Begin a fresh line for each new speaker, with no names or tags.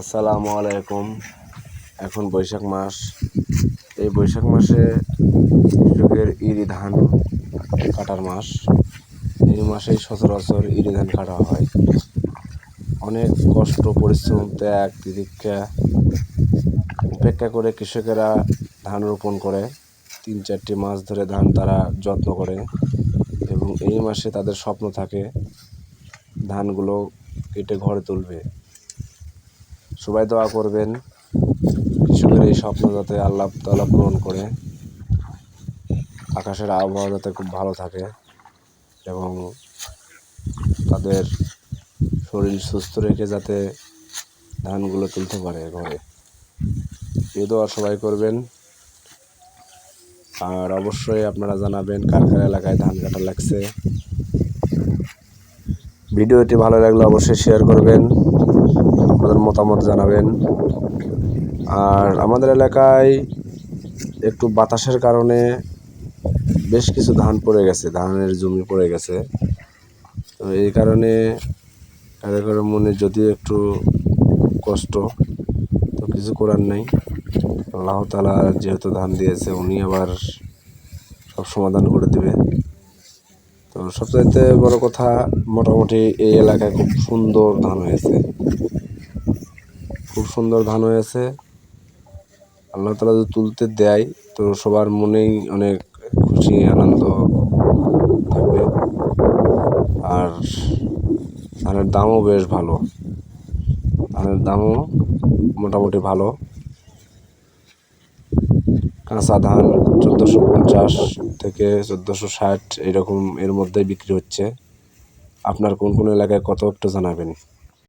আসসালামু আলাইকুম। এখন বৈশাখ মাস। এই বৈশাখ মাসে কৃষকের ইরি ধান কাটার মাস। এই মাসেই সচরাচর ইরি ধান কাটা হয়। অনেক কষ্ট, পরিশ্রম, ত্যাগ, তিতিক্ষা উপেক্ষা করে কৃষকেরা ধান রোপণ করে। তিন চারটি মাস ধরে ধান তারা যত্ন করে এবং এই মাসে তাদের স্বপ্ন থাকে ধানগুলো কেটে ঘরে তুলবে। সবাই দোয়া করবেন। কৃষকের এই স্বপ্ন যাতে আল্লাহ তালা পূরণ করে। আকাশের আবহাওয়া যাতে খুব ভালো থাকে এবং তাদের শরীর সুস্থ রেখে যাতে ধানগুলো তুলতে পারে ঘরে। এ দোয়া সবাই করবেন। আর অবশ্যই আপনারা জানাবেন কার কার এলাকায় ধান কাটা লাগছে। ভিডিওটি ভালো লাগলে অবশ্যই শেয়ার করবেন। আপনাদের মতামত জানাবেন। আর আমাদের এলাকায় একটু বাতাসের কারণে বেশ কিছু ধান পড়ে গেছে, ধানের জমি পড়ে গেছে। তো এই কারণে কারও মনে যদিও একটু কষ্ট, তো কিছু করার নেই। আল্লাহ তালা যেহেতু ধান দিয়েছে, উনি আবার সব সমাধান করে দেবে। তো সবচাইতে বড় কথা, মোটামুটি এই এলাকায় খুব সুন্দর ধান হয়েছে। খুব সুন্দর ধান হয়েছে। আল্লাহ তালা যদি তুলতে দেয়, তো সবার মনেই অনেক খুশি, আনন্দ থাকবে। আর ধানের দামও বেশ ভালো। ধানের দামও মোটামুটি ভালো। কাঁচা ধান চোদ্দোশো পঞ্চাশ থেকে চোদ্দোশো ষাট এরকম এর মধ্যেই বিক্রি হচ্ছে। আপনার কোন কোন এলাকায় কত একটু জানাবেন।